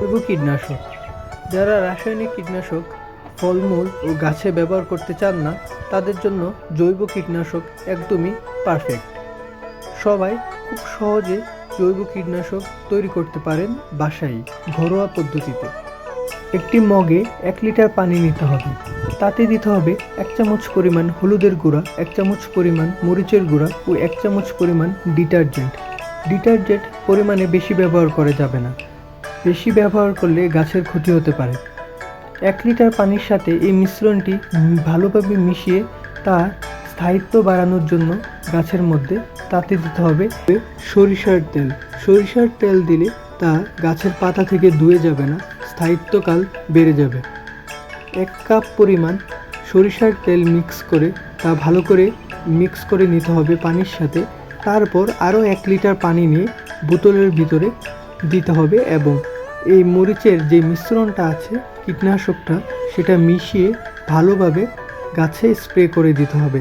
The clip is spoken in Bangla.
জৈব কীটনাশক। যারা রাসায়নিক কীটনাশক, ফলমূল ও গাছে ব্যবহার করতে চান না, তাদের জন্য জৈব কীটনাশক একদমই পারফেক্ট সবাই খুব সহজে জৈব কীটনাশক তৈরি করতে পারেন বাসায়, ঘরোয়া পদ্ধতিতে। একটি মগে এক লিটার পানি নিতে হবে। তাতে দিতে হবে এক চামচ পরিমাণ হলুদের গুঁড়া, এক চামচ পরিমাণ মরিচের গুঁড়া ও এক চামচ পরিমাণ ডিটারজেন্ট। ডিটারজেন্ট পরিমাণে বেশি ব্যবহার করা যাবে না। বেশি ব্যবহার করলে গাছের ক্ষতি হতে পারে। এক লিটার পানির সাথে এই মিশ্রণটি ভালোভাবে মিশিয়ে তার স্থায়িত্ব বাড়ানোর জন্য গাছের মধ্যে তাতে দিতে হবে সরিষার তেল। সরিষার তেল দিলে তা গাছের পাতা থেকে ধুয়ে যাবে না, স্থায়িত্বকাল বেড়ে যাবে। এক কাপ পরিমাণ সরিষার তেল মিক্স করে তা ভালো করে মিক্স করে নিতে হবে পানির সাথে। তারপর আরও এক লিটার পানি নিয়ে বোতলের ভিতরে দিতে হবে এবং এই মরিচের যে মিশ্রণটা আছে কীটনাশকটা সেটা মিশিয়ে ভালোভাবে গাছে স্প্রে করে দিতে হবে।